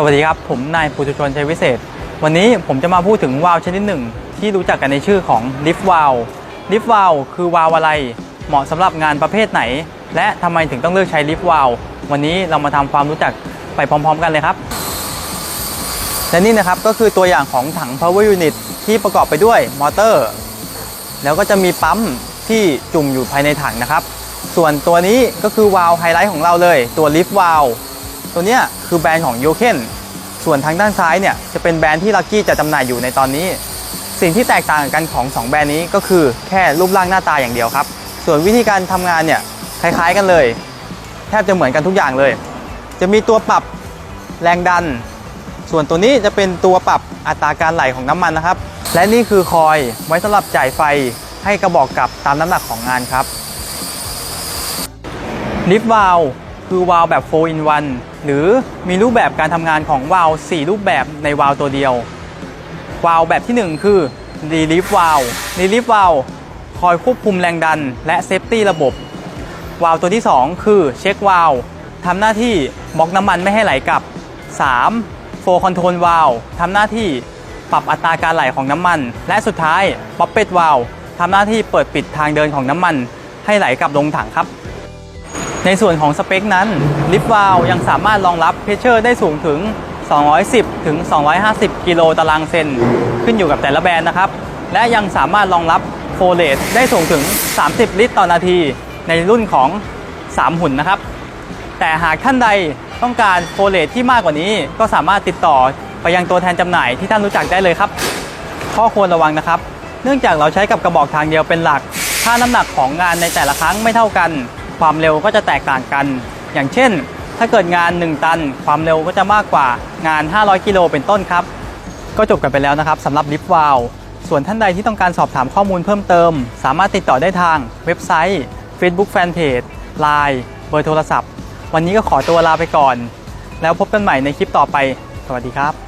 สวัสดีครับ ผมนายปุถุชนชัยวิเศษ วันนี้ผมจะมาพูดถึงวาล์วชนิดหนึ่ง ที่รู้จักกันในชื่อของลิฟต์วาล์วลิฟต์วาล์วคือวาล์วอะไร เหมาะสำหรับงานประเภทไหน และทำไมถึงต้องเลือกใช้ลิฟต์วาล์ววันนี้เรามาทำความรู้จักไปพร้อม ๆ กันเลยครับ และนี่นะครับก็คือตัวอย่างของถัง power unit ที่ประกอบไปด้วยมอเตอร์ แล้วก็จะมีปั๊มที่จุ่มอยู่ภายในถังนะครับ ส่วนตัวนี้ก็คือวาล์วไฮไลท์ของเราเลย ตัวลิฟต์วาล์ว ตัวเนี้ยคือแบรนด์ของโยเคนส่วนทางด้านซ้ายเนี่ยจะเป็นแบรนด์ที่ลักกี้จะจำหน่ายอยู่ในตอนนี้ สิ่งที่แตกต่างกันของ 2 แบรนด์นี้ก็คือแค่รูปร่างหน้าตาอย่างเดียวครับ ส่วนวิธีการทำงานเนี่ยคล้ายๆกันเลย แทบจะเหมือนกันทุกอย่างเลย จะมีตัวปรับแรงดัน ส่วนตัวนี้จะเป็นตัวปรับอัตราการไหลของน้ำมันนะครับ และนี่คือคอยไว้สำหรับจ่ายไฟให้กระบอกกลับตามน้ำหนักของงานครับลิฟต์วาลว คือวาล์วแบบ 4 in 1 หรือมีรูปแบบการทำงานของวาล์ว4รูปแบบในวาล์วตัวเดียว วาล์วแบบที่ 1 คือ relief valve relief valve คอยควบคุมแรงดันและเซฟตี้ระบบ วาล์วตัวที่ 2 คือเช็ควาล์วทำหน้าที่บล็อกน้ำมันไม่ให้ไหลกลับ 3. โฟคอนโทรลวาล์วทำหน้าที่ปรับอัตราการไหลของน้ำมัน และสุดท้ายป๊อปเป็ดวาล์วทำหน้าที่เปิดปิดทางเดินของน้ำมัน ให้ไหลกลับลงถังครับ ในส่วนของสเปคนั้นลิฟต์วาล์วยังสามารถรองรับเพชเชอร์ได้สูงถึง 210 ถึง 250 กิโลตารางเซน ขึ้นอยู่กับแต่ละแบรนด์นะครับ และยังสามารถรองรับโฟเลตได้สูงถึง 30 ลิตรต่อนาที ในรุ่นของ 3 หุ่นนะครับ แต่หากท่านใดต้องการโฟเลตที่มากกว่านี้ ก็สามารถติดต่อไปยังตัวแทนจำหน่ายที่ท่านรู้จักได้เลยครับ ข้อควรระวังนะครับ เนื่องจากเราใช้กับกระบอกทางเดียวเป็นหลัก ถ้าน้ำหนักของงานในแต่ละครั้งไม่เท่ากัน ความเร็วก็จะแตกต่างกัน อย่างเช่น ถ้าเกิดงาน 1 ตัน ความเร็วก็จะมากกว่างาน 500 กิโลเป็นต้นครับ ก็จบกันไปแล้วนะครับสำหรับลิฟต์วาลส่วนท่านใดที่ต้องการสอบถามข้อมูลเพิ่มเติม สามารถติดต่อได้ทางเว็บไซต์ Facebook Fanpage Line เบอร์โทรศัพท์ วันนี้ก็ขอตัวลาไปก่อน แล้วพบกันใหม่ในคลิปต่อไป สวัสดีครับ